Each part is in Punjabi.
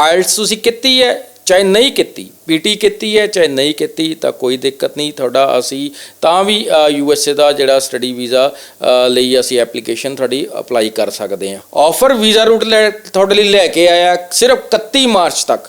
ਆਇਲਟਸ ਤੁਸੀਂ ਕੀਤੀ ਹੈ, ਚਾਹੇ ਨਹੀਂ ਕੀਤੀ ਪੀਟੀ ਕੀਤੀ ਹੈ, ਚਾਹੇ ਨਹੀਂ ਕੀਤੀ, ਤਾਂ ਕੋਈ ਦਿੱਕਤ ਨਹੀਂ ਤੁਹਾਡਾ। ਅਸੀਂ ਤਾਂ ਵੀ ਯੂ ਐਸ ਏ ਦਾ ਜਿਹੜਾ ਸਟੱਡੀ ਵੀਜ਼ਾ ਲਈ ਅਸੀਂ ਐਪਲੀਕੇਸ਼ਨ ਤੁਹਾਡੀ ਅਪਲਾਈ ਕਰ ਸਕਦੇ ਹਾਂ। ਆਫਰ ਵੀਜ਼ਾ ਰੂਟ ਤੁਹਾਡੇ ਲਈ ਲੈ ਕੇ ਆਇਆ ਸਿਰਫ 31 ਮਾਰਚ ਤੱਕ।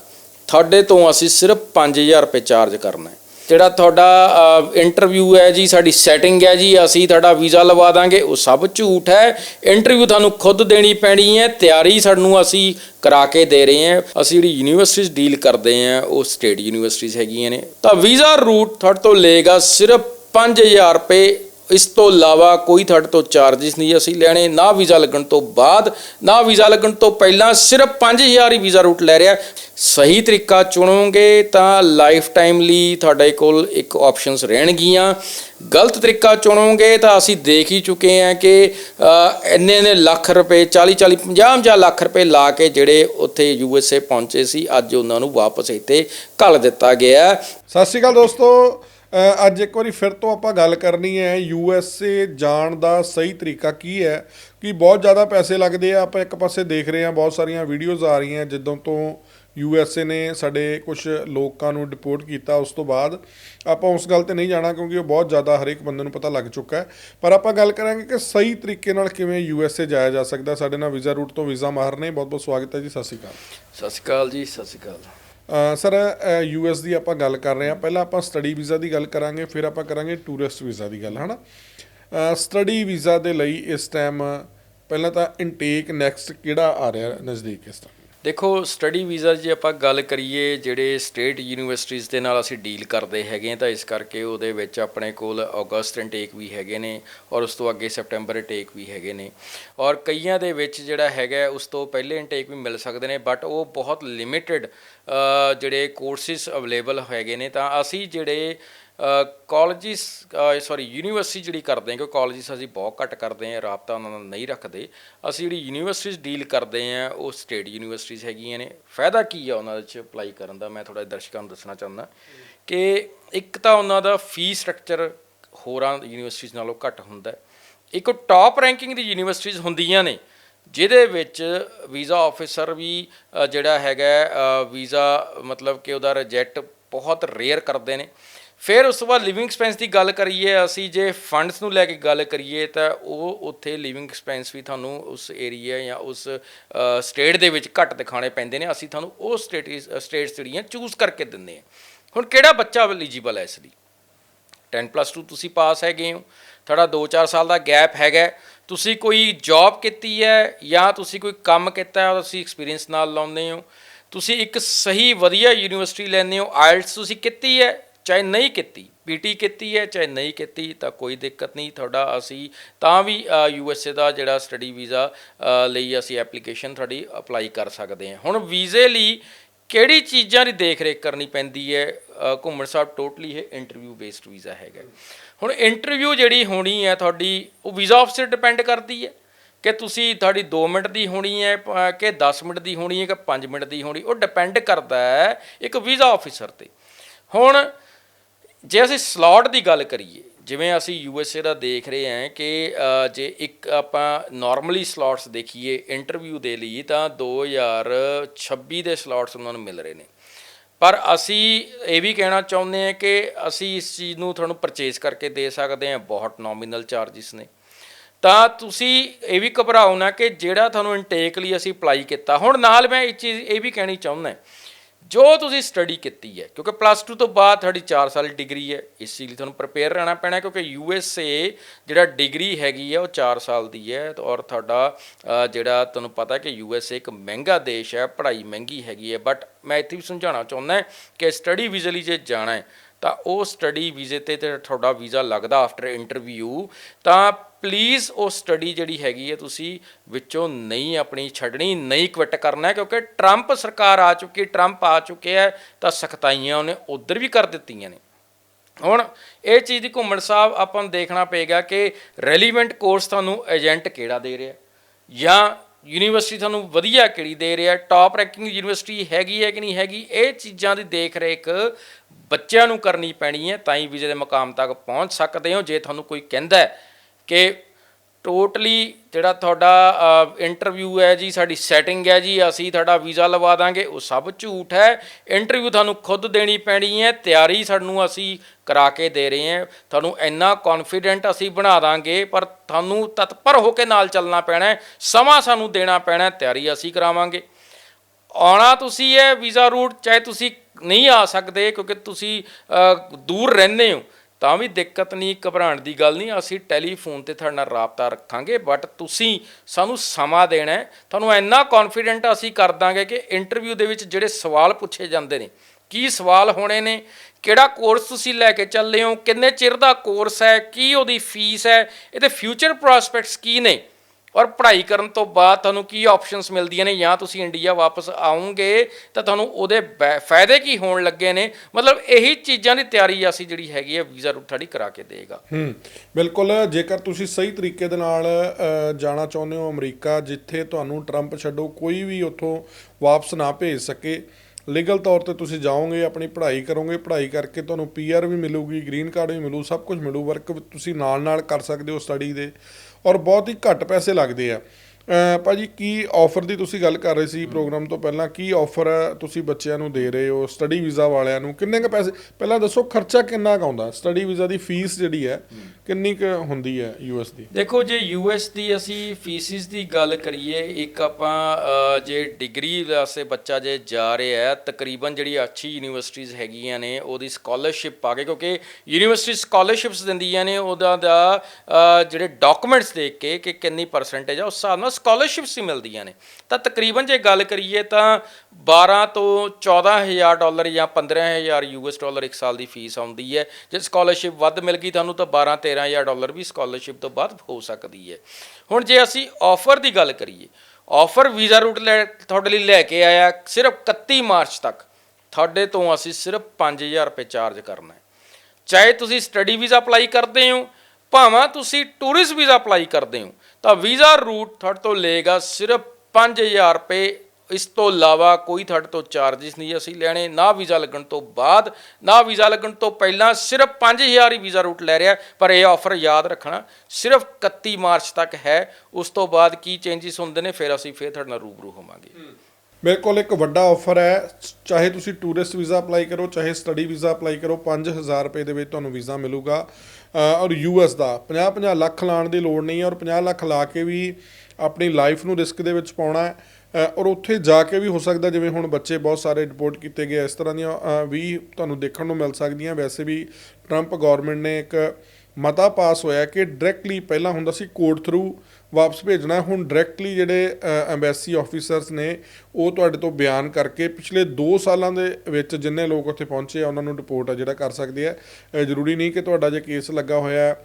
ਤੁਹਾਡੇ ਤੋਂ ਅਸੀਂ ਸਿਰਫ 5000 ਰੁਪਏ ਚਾਰਜ ਕਰਨਾ ਹੈ। ਜਿਹੜਾ ਤੁਹਾਡਾ ਇੰਟਰਵਿਊ ਹੈ ਜੀ, ਸਾਡੀ ਸੈਟਿੰਗ ਹੈ ਜੀ, ਅਸੀਂ ਤੁਹਾਡਾ ਵੀਜ਼ਾ ਲਵਾ ਦਾਂਗੇ, ਉਹ ਸਭ ਝੂਠ ਹੈ। ਇੰਟਰਵਿਊ ਤੁਹਾਨੂੰ ਖੁਦ ਦੇਣੀ ਪੈਣੀ ਹੈ, ਤਿਆਰੀ ਸਾਨੂੰ ਅਸੀਂ ਕਰਾ ਕੇ ਦੇ ਰਹੇ ਹਾਂ। ਅਸੀਂ ਜਿਹੜੀ ਯੂਨੀਵਰਸਿਟੀਜ਼ ਡੀਲ ਕਰਦੇ ਹਾਂ, ਉਹ ਸਟੇਟ ਯੂਨੀਵਰਸਿਟੀਜ਼ ਹੈਗੀਆਂ ਨੇ। ਤਾਂ ਵੀਜ਼ਾ ਰੂਟ ਤੁਹਾਡੇ ਤੋਂ ਲਏਗਾ ਸਿਰਫ 5000 ਰੁਪਏ ਇਸ ਤੋਂ ਇਲਾਵਾ ਕੋਈ ਤੁਹਾਡੇ ਤੋਂ ਚਾਰजेस ਨਹੀਂ ਅਸੀਂ ਲੈਣੇ, ਨਾ ਵੀਜ਼ਾ ਲੱਗਣ ਤੋਂ ਬਾਅਦ, ਨਾ ਵੀਜ਼ਾ ਲੱਗਣ ਤੋਂ ਪਹਿਲਾਂ ਸਿਰਫ 5000 ਹੀ ਵੀਜ਼ਾ ਰੂਟ ਲੈ ਰਿਹਾ। ਸਹੀ ਤਰੀਕਾ ਚੁਣੋਗੇ ਤਾਂ ਲਾਈਫ ਟਾਈਮ ਲਈ ਤੁਹਾਡੇ ਕੋਲ ਇੱਕ ਆਪਸ਼ਨਸ ਰਹਿਣਗੀਆਂ। ਗਲਤ ਤਰੀਕਾ ਚੁਣੋਗੇ ਤਾਂ ਅਸੀਂ ਦੇਖ ਹੀ ਚੁੱਕੇ ਹਾਂ ਕਿ ਇੰਨੇ ਇੰਨੇ ਲੱਖ ਰੁਪਏ 40 40 50 50 ਲੱਖ ਰੁਪਏ ਲਾ ਕੇ ਜਿਹੜੇ ਉੱਥੇ ਯੂ ਐਸ ਏ ਪਹੁੰਚੇ ਸੀ, ਅੱਜ ਉਹਨਾਂ ਨੂੰ ਵਾਪਸ ਇੱਥੇ ਘੱਲ ਦਿੱਤਾ ਗਿਆ। ਸਤਿ ਸ਼੍ਰੀ ਅਕਾਲ ਦੋਸਤੋ। ਅੱਜ ਇੱਕ ਵਾਰੀ ਫਿਰ ਤੋਂ ਆਪਾਂ ਗੱਲ ਕਰਨੀ ਹੈ ਯੂ ਐਸ ਏ ਜਾਣ ਦਾ ਸਹੀ ਤਰੀਕਾ ਕੀ ਹੈ? ਕਿ ਬਹੁਤ ਜ਼ਿਆਦਾ ਪੈਸੇ ਲੱਗਦੇ ਆ, ਆਪਾਂ ਇੱਕ ਪਾਸੇ ਦੇਖ ਰਹੇ ਹਾਂ, ਬਹੁਤ ਸਾਰੀਆਂ ਵੀਡੀਓਜ਼ ਆ ਰਹੀਆਂ ਜਦੋਂ ਤੋਂ ਯੂ ਐਸ ਏ ਨੇ ਸਾਡੇ ਕੁਝ ਲੋਕਾਂ ਨੂੰ ਡਿਪੋਰਟ ਕੀਤਾ ਉਸ ਤੋਂ ਬਾਅਦ। ਆਪਾਂ ਉਸ ਗੱਲ ਤੇ ਨਹੀਂ ਜਾਣਾ ਕਿਉਂਕਿ ਉਹ ਬਹੁਤ ਜ਼ਿਆਦਾ ਹਰੇਕ ਬੰਦੇ ਨੂੰ ਪਤਾ ਲੱਗ ਚੁੱਕਾ ਹੈ। ਪਰ ਆਪਾਂ ਗੱਲ ਕਰਾਂਗੇ ਕਿ ਸਹੀ ਤਰੀਕੇ ਨਾਲ ਕਿਵੇਂ ਯੂ ਐਸ ਏ ਜਾਇਆ ਜਾ ਸਕਦਾ। ਸਾਡੇ ਨਾਲ ਵੀਜ਼ਾ ਰੂਟ ਤੋਂ ਵੀਜ਼ਾ ਮਾਹਰ ਨੇ। ਬਹੁਤ ਬਹੁਤ ਸਵਾਗਤ ਹੈ ਜੀ। ਸਤਿ ਸ਼੍ਰੀ ਅਕਾਲ। ਸਤਿ ਸ਼੍ਰੀ ਅਕਾਲ ਜੀ, ਸਤਿ ਸ਼੍ਰੀ ਅਕਾਲ। ਸਰ ਯੂ ਐਸ ਦੀ ਆਪਾਂ ਗੱਲ ਕਰ ਰਹੇ ਹਾਂ। ਪਹਿਲਾਂ ਆਪਾਂ ਸਟੱਡੀ ਵੀਜ਼ਾ ਦੀ ਗੱਲ ਕਰਾਂਗੇ, ਫਿਰ ਆਪਾਂ ਕਰਾਂਗੇ ਟੂਰਿਸਟ ਵੀਜ਼ਾ ਦੀ ਗੱਲ, ਹਨਾ? ਸਟੱਡੀ ਵੀਜ਼ਾ ਦੇ ਲਈ ਇਸ ਟਾਈਮ ਪਹਿਲਾਂ ਤਾਂ ਇਨਟੇਕ ਨੈਕਸਟ ਕਿਹੜਾ ਆ ਰਿਹਾ ਨਜ਼ਦੀਕ ਇਸ ਟਾਈਮ ਦੇਖੋ ਸਟੱਡੀ ਵੀਜ਼ਾ ਜੇ ਆਪਾਂ ਗੱਲ ਕਰੀਏ ਜਿਹੜੇ ਸਟੇਟ ਯੂਨੀਵਰਸਿਟੀਜ਼ ਦੇ ਨਾਲ ਅਸੀਂ ਡੀਲ ਕਰਦੇ ਹੈਗੇ ਹਾਂ, ਤਾਂ ਇਸ ਕਰਕੇ ਉਹਦੇ ਵਿੱਚ ਆਪਣੇ ਕੋਲ ਅਗਸਤ ਇਨਟੇਕ ਵੀ ਹੈਗੇ ਨੇ ਔਰ ਉਸ ਤੋਂ ਅੱਗੇ ਸੈਪਟੈਂਬਰ ਇਨਟੇਕ ਵੀ ਹੈਗੇ ਨੇ। ਔਰ ਕਈਆਂ ਦੇ ਵਿੱਚ ਜਿਹੜਾ ਹੈਗਾ ਉਸ ਤੋਂ ਪਹਿਲੇ ਇਨਟੇਕ ਵੀ ਮਿਲ ਸਕਦੇ ਨੇ ਬਟ ਉਹ ਬਹੁਤ ਲਿਮਿਟਿਡ ਜਿਹੜੇ ਕੋਰਸਿਸ ਅਵੇਲੇਬਲ ਹੈਗੇ ਨੇ, ਤਾਂ ਅਸੀਂ ਜਿਹੜੇ ਕਾਲਜਿਸ ਸੌਰੀ ਯੂਨੀਵਰਸਿਟੀ ਜਿਹੜੀ ਕਰਦੇ ਹਾਂ ਕਿਉਂਕਿ ਕਾਲਜਿਸ ਅਸੀਂ ਬਹੁਤ ਘੱਟ ਕਰਦੇ ਹਾਂ, ਰਾਬਤਾ ਉਹਨਾਂ ਨਾਲ ਨਹੀਂ ਰੱਖਦੇ। ਅਸੀਂ ਜਿਹੜੀ ਯੂਨੀਵਰਸਿਟੀਜ਼ ਡੀਲ ਕਰਦੇ ਹਾਂ, ਉਹ ਸਟੇਟ ਯੂਨੀਵਰਸਿਟੀਜ਼ ਹੈਗੀਆਂ ਨੇ। ਫਾਇਦਾ ਕੀ ਆ ਉਹਨਾਂ ਦੇ ਵਿੱਚ ਅਪਲਾਈ ਕਰਨ ਦਾ? ਮੈਂ ਥੋੜਾ ਦਰਸ਼ਕਾਂ ਨੂੰ ਦੱਸਣਾ ਚਾਹੁੰਦਾ ਕਿ ਇੱਕ ਤਾਂ ਉਹਨਾਂ ਦਾ ਫੀ ਸਟਰਕਚਰ ਹੋਰਾਂ ਯੂਨੀਵਰਸਿਟੀਜ਼ ਨਾਲੋਂ ਘੱਟ ਹੁੰਦਾ। ਹੈ। ਇੱਕ ਟਾਪ ਰੈਂਕਿੰਗ ਦੀ ਯੂਨੀਵਰਸਿਟੀਜ਼ ਹੁੰਦੀਆਂ ਨੇ, ਜਿਹਦੇ ਵਿੱਚ ਵੀਜ਼ਾ ਆਫੀਸਰ ਵੀ ਜਿਹੜਾ ਹੈਗਾ ਵੀਜ਼ਾ ਮਤਲਬ ਕਿ ਉਹਦਾ ਰਿਜੈਕਟ ਬਹੁਤ ਰੇਅਰ ਕਰਦੇ ਨੇ। ਫਿਰ ਉਸ ਤੋਂ ਬਾਅਦ ਲਿਵਿੰਗ ਐਕਸਪੈਂਸ ਦੀ ਗੱਲ ਕਰੀਏ, ਅਸੀਂ ਜੇ ਫੰਡਸ ਨੂੰ ਲੈ ਕੇ ਗੱਲ ਕਰੀਏ, ਤਾਂ ਉਹ ਉੱਥੇ ਲਿਵਿੰਗ ਐਕਸਪੈਂਸ ਵੀ ਤੁਹਾਨੂੰ ਉਸ ਏਰੀਆ ਜਾਂ ਉਸ ਸਟੇਟ ਦੇ ਵਿੱਚ ਘੱਟ ਦਿਖਾਣੇ ਪੈਂਦੇ ਨੇ। ਅਸੀਂ ਤੁਹਾਨੂੰ ਉਹ ਸਟੇਟ ਸਟੇਟਸ ਜਿਹੜੀਆਂ ਚੂਜ਼ ਕਰਕੇ ਦਿੰਦੇ ਹਾਂ। ਹੁਣ ਕਿਹੜਾ ਬੱਚਾ ਐਲੀਜੀਬਲ ਹੈ ਇਸ ਲਈ? 10 ਪਲੱਸ 2 ਤੁਸੀਂ ਪਾਸ ਹੈਗੇ ਹੋ। ਤੁਹਾਡਾ 2-4 ਸਾਲ ਦਾ ਗੈਪ ਹੈਗਾ। ਤੁਸੀਂ ਕੋਈ ਜੌਬ ਕੀਤੀ ਹੈ ਜਾਂ ਤੁਸੀਂ ਕੋਈ ਕੰਮ ਕੀਤਾ ਹੈ, ਤੁਸੀਂ ਐਕਸਪੀਰੀਅੰਸ ਨਾਲ ਲਾਉਂਦੇ ਹੋ। ਤੁਸੀਂ ਇੱਕ ਸਹੀ ਵਧੀਆ ਯੂਨੀਵਰਸਿਟੀ ਲੈਂਦੇ ਹੋ। ਆਇਲਟਸ ਤੁਸੀਂ ਕੀਤੀ ਹੈ ਚਾਹੇ ਨਹੀਂ ਕੀਤੀ ਪੀਟੀ ਕੀਤੀ ਹੈ, ਚਾਹੇ ਨਹੀਂ ਕੀਤੀ, ਤਾਂ ਕੋਈ ਦਿੱਕਤ ਨਹੀਂ। ਤੁਹਾਡਾ ਅਸੀਂ ਤਾਂ ਵੀ ਯੂ ਐਸ ਏ ਦਾ ਜਿਹੜਾ ਸਟੱਡੀ ਵੀਜ਼ਾ ਲਈ ਅਸੀਂ ਐਪਲੀਕੇਸ਼ਨ ਤੁਹਾਡੀ ਅਪਲਾਈ ਕਰ ਸਕਦੇ ਹਾਂ। ਹੁਣ ਵੀਜ਼ੇ ਲਈ ਕਿਹੜੀ ਚੀਜ਼ਾਂ ਦੀ ਦੇਖ-ਰੇਖ ਕਰਨੀ ਪੈਂਦੀ ਹੈ? ਘੁੰਮਣ ਸਾਹਿਬ ਟੋਟਲੀ ਇਹ ਇੰਟਰਵਿਊ ਬੇਸਡ ਵੀਜ਼ਾ ਹੈਗਾ। ਹੁਣ ਇੰਟਰਵਿਊ ਜਿਹੜੀ ਹੋਣੀ ਹੈ ਤੁਹਾਡੀ, ਉਹ ਵੀਜ਼ਾ ਆਫਿਸਰ ਡਿਪੈਂਡ ਕਰਦੀ ਹੈ? ਕਿ ਤੁਸੀਂ ਤੁਹਾਡੀ 2 ਮਿੰਟ ਦੀ ਹੋਣੀ ਹੈ ਕਿ 10 ਮਿੰਟ ਦੀ ਹੋਣੀ ਹੈ, ਕਿ 5 ਮਿੰਟ ਦੀ ਹੋਣੀ? ਉਹ ਡਿਪੈਂਡ ਕਰਦਾ ਹੈ ਇੱਕ ਵੀਜ਼ਾ ਆਫਿਸਰ ਤੇ। ਹੁਣ ਜੇ ਅਸੀਂ ਸਲੋਟ ਦੀ ਗੱਲ ਕਰੀਏ, ਜਿਵੇਂ ਅਸੀਂ ਯੂ ਐਸ ਏ ਦਾ ਦੇਖ ਰਹੇ ਹਾਂ ਕਿ ਜੇ ਇੱਕ ਆਪਾਂ ਨਾਰਮਲੀ ਸਲੋਟਸ ਦੇਖੀਏ ਇੰਟਰਵਿਊ ਦੇ ਲਈ, ਤਾਂ 2026 ਦੇ ਸਲੋਟਸ ਉਹਨਾਂ ਨੂੰ ਮਿਲ ਰਹੇ ਨੇ। ਪਰ ਅਸੀਂ ਇਹ ਵੀ ਕਹਿਣਾ ਚਾਹੁੰਦੇ ਹਾਂ ਕਿ ਅਸੀਂ ਇਸ ਚੀਜ਼ ਨੂੰ ਤੁਹਾਨੂੰ ਪਰਚੇਸ ਕਰਕੇ ਦੇ ਸਕਦੇ ਹਾਂ, ਬਹੁਤ ਨੋਮੀਨਲ ਚਾਰजेस ਨੇ। ਤਾਂ ਤੁਸੀਂ ਇਹ ਵੀ ਘਬਰਾਓ ਨਾ ਕਿ ਜਿਹੜਾ ਤੁਹਾਨੂੰ ਇਨਟੇਕ ਲਈ ਅਸੀਂ ਅਪਲਾਈ ਕੀਤਾ, ਹੁਣ ਨਾਲ ਮੈਂ ਇਹ ਚੀਜ਼, ਇਹ ਵੀ ਕਹਿਣੀ ਚਾਹੁੰਦਾ ਜੋ ਤੁਸੀਂ ਸਟੱਡੀ ਕੀਤੀ ਹੈ, ਕਿਉਂਕਿ ਪਲੱਸ 2 ਤੋਂ ਬਾਅਦ ਤੁਹਾਡੀ 4 ਸਾਲ ਡਿਗਰੀ ਹੈ, ਇਸ ਲਈ ਤੁਹਾਨੂੰ ਪ੍ਰਪੇਅਰ ਰਹਿਣਾ ਪੈਣਾ, ਕਿਉਂਕਿ ਯੂ ਐਸ ਏ ਜਿਹੜਾ ਡਿਗਰੀ ਹੈਗੀ ਹੈ, ਉਹ 4 ਸਾਲ ਦੀ ਹੈ ਔਰ ਤੁਹਾਡਾ ਜਿਹੜਾ ਤੁਹਾਨੂੰ ਪਤਾ ਕਿ ਯੂ ਐਸ ਏ ਇੱਕ ਮਹਿੰਗਾ ਦੇਸ਼ ਹੈ, ਪੜ੍ਹਾਈ ਮਹਿੰਗੀ ਹੈਗੀ ਹੈ ਬਟ ਮੈਂ ਇੱਥੇ ਵੀ ਸਮਝਾਉਣਾ ਚਾਹੁੰਦਾ ਕਿ ਸਟੱਡੀ ਵੀਜ਼ੇ ਲਈ ਜੇ ਜਾਣਾ ਹੈ ਤਾਂ ਉਹ ਸਟੱਡੀ ਵੀਜ਼ੇ ਤੇ ਤੇ ਤੁਹਾਡਾ ਵੀਜ਼ਾ ਲੱਗਦਾ ਆਫਟਰ ਇੰਟਰਵਿਊ ਤਾਂ ਪਲੀਜ਼ ਉਹ ਸਟੱਡੀ ਜਿਹੜੀ ਹੈਗੀ ਹੈ ਤੁਸੀਂ ਵਿੱਚੋਂ ਨਹੀਂ ਆਪਣੀ ਛੱਡਣੀ, ਨਹੀਂ ਕੁਇਟ ਕਰਨਾ ਕਿਉਂਕਿ ਟਰੰਪ ਸਰਕਾਰ ਆ ਚੁੱਕੀ ਟਰੰਪ ਆ ਚੁੱਕੇ ਹੈ, ਤਾਂ ਸਖਤਾਈਆਂ ਉਹਨੇ ਉਧਰ ਵੀ ਕਰ ਦਿੱਤੀਆਂ ਨੇ। ਹੁਣ ਇਹ ਚੀਜ਼ ਦੀ ਘੁੰਮਣ ਸਾਹਿਬ ਆਪਾਂ ਨੂੰ ਦੇਖਣਾ ਪਏਗਾ ਕਿ ਰੈਲੀਵੈਂਟ ਕੋਰਸ ਤੁਹਾਨੂੰ ਏਜੰਟ ਕਿਹੜਾ ਦੇ ਰਿਹਾ ਜਾਂ ਯੂਨੀਵਰਸਿਟੀ ਤੁਹਾਨੂੰ ਵਧੀਆ ਕਿਹੜੀ ਦੇ ਰਿਹਾ ਟਾਪ ਰੈਂਕਿੰਗ ਯੂਨੀਵਰਸਿਟੀ ਹੈਗੀ ਹੈ ਕਿ ਨਹੀਂ ਹੈਗੀ? ਇਹ ਚੀਜ਼ਾਂ ਦੀ ਦੇਖ ਰੇਖ ਬੱਚਿਆਂ ਨੂੰ ਕਰਨੀ ਪੈਣੀ ਹੈ, ਤਾਂ ਹੀ ਵੀਜ਼ੇ ਦੇ ਮਕਾਮ ਤੱਕ ਪਹੁੰਚ ਸਕਦੇ ਹੋ। ਜੇ ਤੁਹਾਨੂੰ ਕੋਈ ਕਹਿੰਦਾ ਕਿ ਟੋਟਲੀ ਜਿਹੜਾ ਤੁਹਾਡਾ ਇੰਟਰਵਿਊ ਹੈ ਜੀ, ਸਾਡੀ ਸੈਟਿੰਗ ਹੈ ਜੀ, ਅਸੀਂ ਤੁਹਾਡਾ ਵੀਜ਼ਾ ਲਵਾ ਦਾਂਗੇ, ਉਹ ਸਭ ਝੂਠ ਹੈ। ਇੰਟਰਵਿਊ ਤੁਹਾਨੂੰ ਖੁਦ ਦੇਣੀ ਪੈਣੀ ਹੈ, ਤਿਆਰੀ ਸਾਨੂੰ ਅਸੀਂ ਕਰਾ ਕੇ ਦੇ ਰਹੇ ਹਾਂ। ਤੁਹਾਨੂੰ ਇੰਨਾ ਕੌਨਫੀਡੈਂਟ ਅਸੀਂ ਬਣਾ ਦਾਂਗੇ, ਪਰ ਤੁਹਾਨੂੰ ਤਤਪਰ ਹੋ ਕੇ ਨਾਲ ਚੱਲਣਾ ਪੈਣਾ ਸਮਾਂ ਸਾਨੂੰ ਦੇਣਾ ਪੈਣਾ ਤਿਆਰੀ ਅਸੀਂ ਕਰਾਵਾਂਗੇ। ਆਉਣਾ ਤੁਸੀਂ ਹੈ ਵੀਜ਼ਾ ਰੂਟ, ਚਾਹੇ ਤੁਸੀਂ ਨਹੀਂ ਆ ਸਕਦੇ ਕਿਉਂਕਿ ਤੁਸੀਂ ਦੂਰ ਰਹਿੰਦੇ ਹੋ, ਤਾਂ ਵੀ ਦਿੱਕਤ ਨਹੀਂ, ਘਬਰਾਉਣ ਦੀ ਗੱਲ ਨਹੀਂ, ਅਸੀਂ ਟੈਲੀਫੋਨ ਤੇ ਤੁਹਾਡੇ ਨਾਲ ਰਾਬਤਾ ਰੱਖਾਂਗੇ ਬਟ ਤੁਸੀਂ ਸਾਨੂੰ ਸਮਾਂ ਦੇਣਾ ਹੈ। ਤੁਹਾਨੂੰ ਇੰਨਾ ਕੌਨਫੀਡੈਂਟ ਅਸੀਂ ਕਰ ਦਾਂਗੇ ਕਿ ਇੰਟਰਵਿਊ ਦੇ ਵਿੱਚ ਜਿਹੜੇ ਸਵਾਲ ਪੁੱਛੇ ਜਾਂਦੇ ਨੇ, ਕੀ ਸਵਾਲ ਹੋਣੇ ਨੇ, ਕਿਹੜਾ ਕੋਰਸ ਤੁਸੀਂ ਲੈ ਕੇ ਚੱਲੇ ਹੋ, ਕਿੰਨੇ ਚਿਰ ਦਾ ਕੋਰਸ ਹੈ, ਕੀ ਉਹਦੀ ਫੀਸ ਹੈ, ਇਹਦੇ ਫਿਊਚਰ ਪ੍ਰੋਸਪੈਕਟਸ ਕੀ ਨੇ ਔਰ ਪੜ੍ਹਾਈ ਕਰਨ ਤੋਂ ਬਾਅਦ ਤੁਹਾਨੂੰ ਕੀ ਆਪਸ਼ਨਸ ਮਿਲਦੀਆਂ ਨੇ? ਜਾਂ ਤੁਸੀਂ ਇੰਡੀਆ ਵਾਪਸ ਆਉਂਗੇ, ਤਾਂ ਤੁਹਾਨੂੰ ਉਹਦੇ ਬੈ- ਫਾਇਦੇ ਕੀ ਹੋਣ ਲੱਗੇ ਨੇ? ਮਤਲਬ ਇਹੀ ਚੀਜ਼ਾਂ ਦੀ ਤਿਆਰੀ ਅਸੀਂ ਜਿਹੜੀ ਹੈਗੀ ਹੈ ਵੀਜ਼ਾ ਰੂਟ ਤੁਹਾਡੀ ਕਰਾ ਕੇ ਦੇਗਾ। ਹੂੰ, ਬਿਲਕੁਲ। ਜੇਕਰ ਤੁਸੀਂ ਸਹੀ ਤਰੀਕੇ ਦੇ ਨਾਲ ਜਾਣਾ ਚਾਹੁੰਦੇ ਹੋ ਅਮਰੀਕਾ, ਜਿੱਥੇ ਤੁਹਾਨੂੰ ਟਰੰਪ ਛੱਡੋ, ਕੋਈ ਵੀ ਉੱਥੋਂ ਵਾਪਸ ਨਾ ਭੇਜ ਸਕੇ ਲੀਗਲ ਤੌਰ ਤੇ ਤੁਸੀਂ ਜਾਓਗੇ, ਆਪਣੀ ਪੜ੍ਹਾਈ ਕਰੋਗੇ, ਪੜ੍ਹਾਈ ਕਰਕੇ ਤੁਹਾਨੂੰ ਪੀਆਰ ਵੀ ਮਿਲੂਗੀ ਗ੍ਰੀਨ ਕਾਰਡ ਵੀ ਮਿਲੂ, ਸਭ ਕੁਝ ਮਿਲੂ ਵਰਕ ਤੁਸੀਂ ਨਾਲ ਨਾਲ ਕਰ ਸਕਦੇ ਹੋ ਸਟੱਡੀ ਦੇ। ਔਰ ਬਹੁਤ ਹੀ ਘੱਟ ਪੈਸੇ ਲੱਗਦੇ ਆ। ਭਾਜੀ, ਕੀ ਆਫਰ ਦੀ ਤੁਸੀਂ ਗੱਲ ਕਰ ਰਹੇ ਸੀ ਪ੍ਰੋਗਰਾਮ ਤੋਂ ਪਹਿਲਾਂ? ਕੀ ਆਫਰ ਤੁਸੀਂ ਬੱਚਿਆਂ ਨੂੰ ਦੇ ਰਹੇ ਹੋ ਸਟੱਡੀ ਵੀਜ਼ਾ ਵਾਲਿਆਂ ਨੂੰ? ਕਿੰਨੇ ਕ ਪੈਸੇ? ਪਹਿਲਾਂ ਦੱਸੋ, ਖਰਚਾ ਕਿੰਨਾ ਕੁ ਆਉਂਦਾ? ਸਟੱਡੀ ਵੀਜ਼ਾ ਦੀ ਫੀਸ ਜਿਹੜੀ ਹੈ, ਕਿੰਨੀ ਕੁ ਹੁੰਦੀ ਹੈ ਯੂਐਸ ਦੀ? ਦੇਖੋ, ਜੇ ਯੂਐਸ ਦੀ ਅਸੀਂ ਫੀਸਿਸ ਦੀ ਗੱਲ ਕਰੀਏ, ਇੱਕ ਆਪਾਂ ਜੇ ਡਿਗਰੀ ਵਾਸਤੇ ਬੱਚਾ ਜੇ ਜਾ ਰਿਹਾ ਹੈ, ਤਕਰੀਬਨ ਜਿਹੜੀ ਅੱਛੀ ਯੂਨੀਵਰਸਿਟੀਜ਼ ਹੈਗੀਆਂ ਨੇ, ਉਹਦੀ ਸਕਾਲਰਸ਼ਿਪ ਪਾ ਕੇ ਕਿਉਂਕਿ ਯੂਨੀਵਰਸਿਟੀ ਸਕਾਲਰਸ਼ਿਪਸ ਦਿੰਦੀਆਂ ਨੇ, ਉਹਦਾ ਦਾ ਜਿਹੜੇ ਡਾਕੂਮੈਂਟਸ ਦੇਖ ਕੇ ਕਿ ਕਿੰਨੀ ਪਰਸੈਂਟੇਜ ਆ, ਉਸ ਹਿਸਾਬ ਨਾਲ ਸਕਾਲਰਸ਼ਿਪਸ ਹੀ ਮਿਲਦੀਆਂ ਨੇ। ਤਾਂ ਤਕਰੀਬਨ ਜੇ ਗੱਲ ਕਰੀਏ ਤਾਂ 12 ਤੋਂ 14000 ਡਾਲਰ ਜਾਂ 15000 ਯੂਐਸ ਡਾਲਰ ਇੱਕ ਸਾਲ ਦੀ ਫੀਸ ਆਉਂਦੀ ਹੈ। ਜੇ ਸਕਾਲਰਸ਼ਿਪ ਵੱਧ ਮਿਲ ਗਈ ਤੁਹਾਨੂੰ ਤਾਂ 12 13000 ਡਾਲਰ ਵੀ ਸਕਾਲਰਸ਼ਿਪ ਤੋਂ ਬਾਅਦ ਹੋ ਸਕਦੀ ਹੈ। ਹੁਣ ਜੇ ਅਸੀਂ ਆਫਰ ਦੀ ਗੱਲ ਕਰੀਏ ਆਫਰ ਵੀਜ਼ਾ ਰੂਟ ਲੈ ਤੁਹਾਡੇ ਲਈ ਲੈ ਕੇ ਆਇਆ ਸਿਰਫ 31 ਮਾਰਚ ਤੱਕ, ਤੁਹਾਡੇ ਤੋਂ ਅਸੀਂ ਸਿਰਫ 5000 ਰੁਪਏ ਚਾਰਜ ਕਰਨਾ ਹੈ। ਚਾਹੇ ਤੁਸੀਂ ਸਟੱਡੀ ਵੀਜ਼ਾ ਅਪਲਾਈ ਕਰਦੇ ਹੋ, ਭਾਵੇਂ ਤੁਸੀਂ ਟੂਰਿਸਟ ਵੀਜ਼ਾ ਅਪਲਾਈ ਕਰਦੇ ਹੋ ਤਾਂ ਵੀਜ਼ਾ ਰੂਟ ਤੁਹਾਡੇ ਤੋਂ ਲਏਗਾ ਸਿਰਫ 5000 ਰੁਪਏ। ਇਸ ਤੋਂ ਇਲਾਵਾ ਕੋਈ ਤੁਹਾਡੇ ਤੋਂ ਚਾਰजेस ਨਹੀਂ ਅਸੀਂ ਲੈਣੇ, ਨਾ ਵੀਜ਼ਾ ਲੱਗਣ ਤੋਂ ਬਾਅਦ। ਨਾ ਵੀਜ਼ਾ ਲੱਗਣ ਤੋਂ ਪਹਿਲਾਂ ਸਿਰਫ 5000 ਹੀ ਵੀਜ਼ਾ ਰੂਟ ਲੈ ਰਿਹਾ, ਪਰ ਇਹ ਆਫਰ ਯਾਦ ਰੱਖਣਾ, ਸਿਰਫ 31 ਮਾਰਚ ਤੱਕ ਹੈ। ਉਸ ਤੋਂ ਬਾਅਦ ਕੀ ਚੇਂਜਸ ਹੁੰਦੇ ਨੇ, ਫਿਰ ਅਸੀਂ ਫਿਰ ਤੁਹਾਡੇ ਨਾਲ ਰੂਬਰੂ ਹੋਵਾਂਗੇ। ਮੇਰੇ ਕੋਲ ਇੱਕ ਵੱਡਾ ਆਫਰ ਹੈ। ਚਾਹੇ ਤੁਸੀਂ ਟੂਰਿਸਟ ਵੀਜ਼ਾ ਅਪਲਾਈ ਕਰੋ ਚਾਹੇ ਸਟੱਡੀ ਵੀਜ਼ਾ ਅਪਲਾਈ ਕਰੋ 5000 ਰੁਪਏ ਦੇ ਵਿੱਚ ਤੁਹਾਨੂੰ ਵੀਜ਼ਾ ਮਿਲੂਗਾ। ਅ, ਔਰ ਯੂਐਸ ਦਾ 50-50 ਲੱਖ ਲਾਣ ਦੀ ਲੋੜ ਨਹੀਂ ਹੈ ਔਰ 50 ਲੱਖ ਲਾ ਕੇ ਵੀ ਆਪਣੀ ਲਾਈਫ ਨੂੰ ਰਿਸਕ ਦੇ ਵਿੱਚ ਪਾਉਣਾ ਹੈ। ਔਰ ਉੱਥੇ ਜਾ ਕੇ ਵੀ ਹੋ ਸਕਦਾ ਜਿਵੇਂ ਹੁਣ ਬੱਚੇ ਬਹੁਤ ਸਾਰੇ ਰਿਪੋਰਟ ਕੀਤੇ ਗਏ ਇਸ ਤਰ੍ਹਾਂ ਦੀਆਂ ਵੀ ਤੁਹਾਨੂੰ ਦੇਖਣ ਨੂੰ ਮਿਲ ਸਕਦੀਆਂ। ਵੈਸੇ ਵੀ ਟਰੰਪ ਗਵਰਨਮੈਂਟ ਨੇ ਇੱਕ ਮਤਾ ਪਾਸ ਹੋਇਆ ਕਿ ਡਾਇਰੈਕਟਲੀ ਪਹਿਲਾਂ ਹੁੰਦਾ ਸੀ ਕੋਰਟ ਥਰੂ ਵਾਪਸ ਭੇਜਣਾ, ਹੁਣ ਡਾਇਰੈਕਟਲੀ ਜਿਹੜੇ ਐਮਬੈਸੀ ਆਫੀਸਰਸ ਨੇ, ਉਹ ਤੁਹਾਡੇ ਤੋਂ ਬਿਆਨ ਕਰਕੇ ਪਿਛਲੇ 2 ਸਾਲਾਂ ਦੇ ਵਿੱਚ ਜਿੰਨੇ ਲੋਕ ਉੱਥੇ ਪਹੁੰਚੇ ਆ, ਉਹਨਾਂ ਨੂੰ ਰਿਪੋਰਟ ਆ ਜਿਹੜਾ ਕਰ ਸਕਦੇ ਆ। ਜ਼ਰੂਰੀ ਨਹੀਂ ਕਿ ਤੁਹਾਡਾ ਜੇ ਕੇਸ ਲੱਗਾ ਹੋਇਆ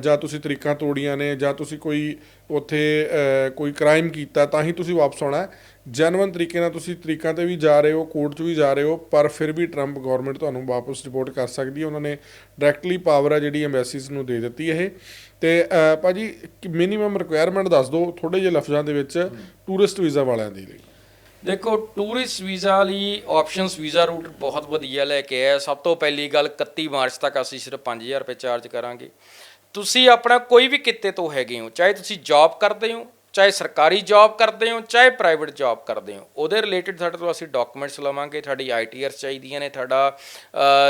ਜਾਂ ਤੁਸੀਂ ਤਰੀਕਾਂ ਤੋੜੀਆਂ ਨੇ, ਜਾਂ ਤੁਸੀਂ ਕੋਈ ਉੱਥੇ ਕੋਈ ਕ੍ਰਾਈਮ ਕੀਤਾ, ਤਾਂ ਹੀ ਤੁਸੀਂ ਵਾਪਸ ਆਉਣਾ। ਜੈਨੂਇਨ ਤਰੀਕੇ ਨਾਲ ਤੁਸੀਂ ਤਰੀਕਾਂ ਤੇ ਵੀ ਜਾ ਰਹੇ ਹੋ ਕੋਰਟ 'ਚ ਵੀ ਜਾ ਰਹੇ ਹੋ ਪਰ ਫਿਰ ਵੀ ਟਰੰਪ ਗਵਰਨਮੈਂਟ ਤੁਹਾਨੂੰ ਵਾਪਸ ਰਿਪੋਰਟ ਕਰ ਸਕਦੀ ਹੈ। ਉਹਨਾਂ ਨੇ ਡਾਇਰੈਕਟਲੀ ਪਾਵਰ ਹੈ ਜਿਹੜੀ ਐਮਬੈਸੀਜ਼ ਨੂੰ ਦੇ ਦਿੱਤੀ ਇਹ। ਤੇ ਅ, ਭਾਜੀ ਮਿਨੀਮਮ ਰਿਕੁਆਇਰਮੈਂਟ ਦੱਸ ਦਿਓ ਥੋੜੇ ਜਿਹੇ ਲਫ਼ਜ਼ਾਂ ਦੇ ਵਿੱਚ ਟੂਰਿਸਟ ਵੀਜ਼ਾ ਵਾਲਿਆਂ ਦੇ ਲਈ। ਦੇਖੋ ਟੂਰਿਸਟ ਵੀਜ਼ਾ ਲਈ ਆਪਸ਼ਨਸ ਵੀਜ਼ਾ ਰੂਟ ਬਹੁਤ ਵਧੀਆ ਲੈ ਕੇ ਆਇਆ। ਸਭ ਤੋਂ ਪਹਿਲੀ ਗੱਲ 31 ਮਾਰਚ ਤੱਕ ਅਸੀਂ ਸਿਰਫ 5000 ਰੁਪਏ ਚਾਰਜ ਕਰਾਂਗੇ। ਤੁਸੀਂ ਆਪਣਾ ਕੋਈ ਵੀ ਕਿੱਤੇ ਤੋਂ ਹੈਗੇ ਹੋ ਚਾਹੇ ਤੁਸੀਂ ਜੌਬ ਕਰਦੇ ਹੋ ਚਾਹੇ ਸਰਕਾਰੀ ਜੌਬ ਕਰਦੇ ਹੋ, ਚਾਹੇ ਪ੍ਰਾਈਵੇਟ ਜੌਬ ਕਰਦੇ ਹੋ, ਉਹਦੇ ਰਿਲੇਟਡ ਸਾਡੇ ਤੋਂ ਅਸੀਂ ਡਾਕੂਮੈਂਟਸ ਲਵਾਂਗੇ, ਤੁਹਾਡੀ ਆਈਟੀਆਰਸ ਚਾਹੀਦੀਆਂ ਨੇ, ਤੁਹਾਡਾ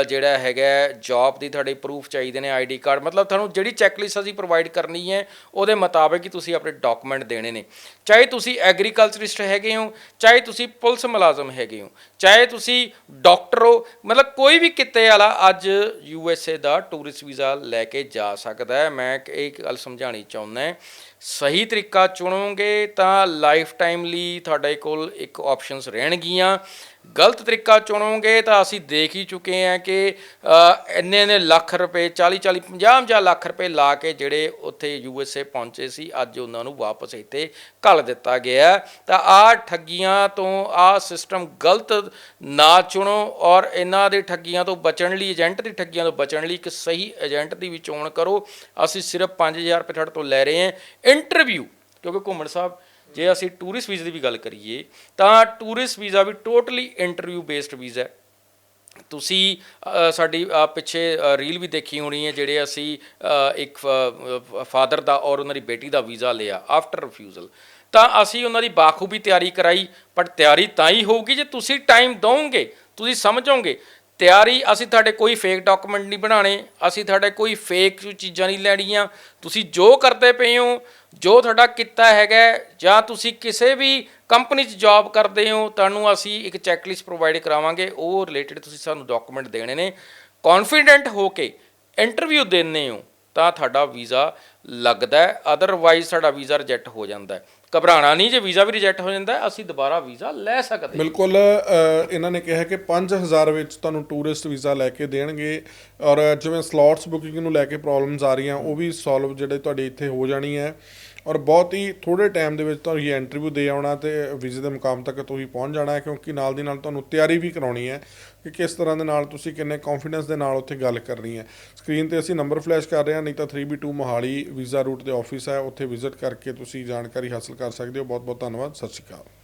ਜਿਹੜਾ ਹੈਗਾ ਜੌਬ ਦੀ ਤੁਹਾਡੇ ਪ੍ਰੂਫ ਚਾਹੀਦੇ ਨੇ ਆਈਡੀ ਕਾਰਡ ਮਤਲਬ ਤੁਹਾਨੂੰ ਜਿਹੜੀ ਚੈੱਕ ਲਿਸਟ ਅਸੀਂ ਪ੍ਰੋਵਾਈਡ ਕਰਨੀ ਹੈ, ਉਹਦੇ ਮੁਤਾਬਕ ਹੀ ਤੁਸੀਂ ਆਪਣੇ ਡਾਕੂਮੈਂਟ ਦੇਣੇ ਨੇ। ਚਾਹੇ ਤੁਸੀਂ ਐਗਰੀਕਲਚਰਿਸਟ ਹੈਗੇ ਹੋ, ਚਾਹੇ ਤੁਸੀਂ ਪੁਲਿਸ ਮੁਲਾਜ਼ਮ ਹੈਗੇ ਹੋ, ਚਾਹੇ ਤੁਸੀਂ ਡਾਕਟਰ ਹੋ, ਮਤਲਬ ਕੋਈ ਵੀ ਕਿੱਤੇ ਵਾਲਾ ਅੱਜ ਯੂ ਐਸ ਏ ਦਾ ਟੂਰਿਸਟ ਵੀਜ਼ਾ ਲੈ ਕੇ ਜਾ ਸਕਦਾ ਹੈ। ਮੈਂ ਇੱਕ ਇਹ ਗੱਲ ਸਮਝਾਣੀ ਚਾਹੁੰਦਾ ਸਹੀ ਤਰੀਕਾ ਚੁਣੋਗੇ ਤਾਂ ਲਾਈਫ ਟਾਈਮ ਲਈ ਤੁਹਾਡੇ ਕੋਲ ਇੱਕ ਆਪਸ਼ਨਸ ਰਹਿਣਗੀਆਂ। ਗਲਤ ਤਰੀਕਾ ਚੁਣੋਗੇ ਤਾਂ ਅਸੀਂ ਦੇਖ ਹੀ ਚੁੱਕੇ ਹਾਂ ਕਿ ਇੰਨੇ ਇੰਨੇ ਲੱਖ ਰੁਪਏ 40 40 50 50 ਲੱਖ ਰੁਪਏ ਲਾ ਕੇ ਜਿਹੜੇ ਉੱਥੇ ਯੂ ਐਸ ਏ ਪਹੁੰਚੇ ਸੀ, ਅੱਜ ਉਹਨਾਂ ਨੂੰ ਵਾਪਸ ਇੱਥੇ ਘੱਲ ਦਿੱਤਾ ਗਿਆ ਤਾਂ ਆ ਠੱਗੀਆਂ ਤੋਂ ਆ ਸਿਸਟਮ ਗਲਤ ਨਾ ਚੁਣੋ ਔਰ ਇਹਨਾਂ ਦੇ ਠੱਗੀਆਂ ਤੋਂ ਬਚਣ ਲਈ ਏਜੰਟ ਦੀ ਠੱਗੀਆਂ ਤੋਂ ਬਚਣ ਲਈ ਇੱਕ ਸਹੀ ਏਜੰਟ ਦੀ ਵੀ ਚੋਣ ਕਰੋ। ਅਸੀਂ ਸਿਰਫ 5000 ਰੁਪਏ ਤੁਹਾਡੇ ਤੋਂ ਲੈ ਰਹੇ ਹਾਂ। ਇੰਟਰਵਿਊ ਕਿਉਂਕਿ ਘੁੰਮਣ ਸਾਹਿਬ ਜੇ ਅਸੀਂ ਟੂਰਿਸਟ ਵੀਜ਼ੇ ਦੀ ਵੀ ਗੱਲ ਕਰੀਏ ਤਾਂ ਟੂਰਿਸਟ ਵੀਜ਼ਾ ਵੀ ਟੋਟਲੀ ਇੰਟਰਵਿਊ ਬੇਸਡ ਵੀਜ਼ਾ ਹੈ। ਤੁਸੀਂ ਸਾਡੀ ਪਿੱਛੇ ਰੀਲ ਵੀ ਦੇਖੀ ਹੋਣੀ ਹੈ ਜਿਹੜੇ ਅਸੀਂ ਅ, ਇੱਕ ਫਾਦਰ ਦਾ ਔਰ ਉਹਨਾਂ ਦੀ ਬੇਟੀ ਦਾ ਵੀਜ਼ਾ ਲਿਆ ਆਫਟਰ ਰਿਫਿਊਜ਼ਲ ਤਾਂ ਅਸੀਂ ਉਹਨਾਂ ਦੀ ਬਾਖੂਬੀ ਤਿਆਰੀ ਕਰਾਈ ਪਰ ਤਿਆਰੀ ਤਾਂ ਹੀ ਹੋਊਗੀ ਜੇ ਤੁਸੀਂ ਟਾਈਮ ਦਿਓਗੇ ਤੁਸੀਂ ਸਮਝੋਗੇ। ਤਿਆਰੀ ਅਸੀਂ ਤੁਹਾਡੇ ਕੋਈ ਫੇਕ ਡਾਕੂਮੈਂਟ ਨਹੀਂ ਬਣਾਣੇ ਅਸੀਂ ਤੁਹਾਡੇ ਕੋਈ ਫੇਕ ਚੀਜ਼ਾਂ ਨਹੀਂ ਲੈਣੀਆਂ ਤੁਸੀਂ ਜੋ ਕਰਦੇ ਪਏ ਹੋ ਜੋ ਤੁਹਾਡਾ ਕਿੱਤਾ ਹੈਗਾ ਜਾਂ ਤੁਸੀਂ ਕਿਸੇ ਵੀ ਕੰਪਨੀ 'ਚ ਜੌਬ ਕਰਦੇ ਹੋ ਤੁਹਾਨੂੰ ਅਸੀਂ ਇੱਕ ਚੈੱਕ ਲਿਸਟ ਪ੍ਰੋਵਾਈਡ ਕਰਾਵਾਂਗੇ। ਉਹ ਰਿਲੇਟਡ ਤੁਸੀਂ ਸਾਨੂੰ ਡਾਕੂਮੈਂਟ ਦੇਣੇ ਨੇ। ਕੌਨਫੀਡੈਂਟ ਹੋ ਕੇ ਇੰਟਰਵਿਊ ਦਿੰਦੇ ਹੋ ਤਾਂ ਤੁਹਾਡਾ ਵੀਜ਼ਾ ਲੱਗਦਾ ਹੈ। ਅਦਰਵਾਈਜ਼ ਸਾਡਾ ਵੀਜ਼ਾ ਰਿਜੈਕਟ ਹੋ ਜਾਂਦਾ ਹੈ। ਘਬਰਾਣਾ ਨਹੀਂ ਜੇ ਵੀਜ਼ਾ ਵੀ ਰਿਜੈਕਟ ਹੋ ਜਾਂਦਾ ਅਸੀਂ ਦੁਬਾਰਾ ਵੀਜ਼ਾ ਲੈ ਸਕਦੇ ਬਿਲਕੁਲ ਅ, ਇਹਨਾਂ ਨੇ ਕਿਹਾ ਕਿ 5000 ਵਿੱਚ ਤੁਹਾਨੂੰ ਟੂਰਿਸਟ ਵੀਜ਼ਾ ਲੈ ਕੇ ਦੇਣਗੇ। ਔਰ ਜਿਵੇਂ ਸਲੋਟਸ ਬੁਕਿੰਗ ਨੂੰ ਲੈ ਕੇ ਪ੍ਰੋਬਲਮਸ ਆ ਰਹੀਆਂ, ਉਹ ਵੀ ਸੋਲਵ ਜਿਹੜੇ ਤੁਹਾਡੇ ਇੱਥੇ ਹੋ ਜਾਣੀ ਹੈ। ਔਰ ਬਹੁਤ ਹੀ ਥੋੜੇ ਟਾਈਮ ਦੇ ਵਿੱਚ ਤੁਹਾਨੂੰ ਇੰਟਰਵਿਊ ਦੇ ਆਉਣਾ ਤੇ ਵੀਜ਼ੇ ਦੇ ਮੁਕਾਮ ਤੱਕ ਤੁਸੀਂ ਪਹੁੰਚ ਜਾਣਾ ਹੈ, ਕਿਉਂਕਿ ਨਾਲ ਦੀ ਨਾਲ ਤੁਹਾਨੂੰ ਤਿਆਰੀ ਵੀ ਕਰਾਉਣੀ ਹੈ ਕਿ ਕਿਸ ਤਰ੍ਹਾਂ ਦੇ ਨਾਲ ਤੁਸੀਂ ਕਿੰਨੇ ਕੌਨਫੀਡੈਂਸ ਦੇ ਨਾਲ ਉੱਥੇ ਗੱਲ ਕਰਨੀ ਹੈ। ਸਕਰੀਨ ਤੇ ਅਸੀਂ ਨੰਬਰ ਫਲੈਸ਼ ਕਰ ਰਹੇ ਹਾਂ, ਨਹੀਂ ਤਾਂ 3B2 ਮੋਹਾਲੀ ਵੀਜ਼ਾ ਰੂਟ ਦੇ ਆਫਿਸ ਹੈ, ਉੱਥੇ ਵਿਜ਼ਿਟ ਕਰਕੇ ਤੁਸੀਂ ਜਾਣਕਾਰੀ ਹਾਸਲ ਕਰ ਸਕਦੇ ਹੋ। ਬਹੁਤ ਬਹੁਤ ਧੰਨਵਾਦ, ਸਤਿ ਸ਼੍ਰੀ ਅਕਾਲ।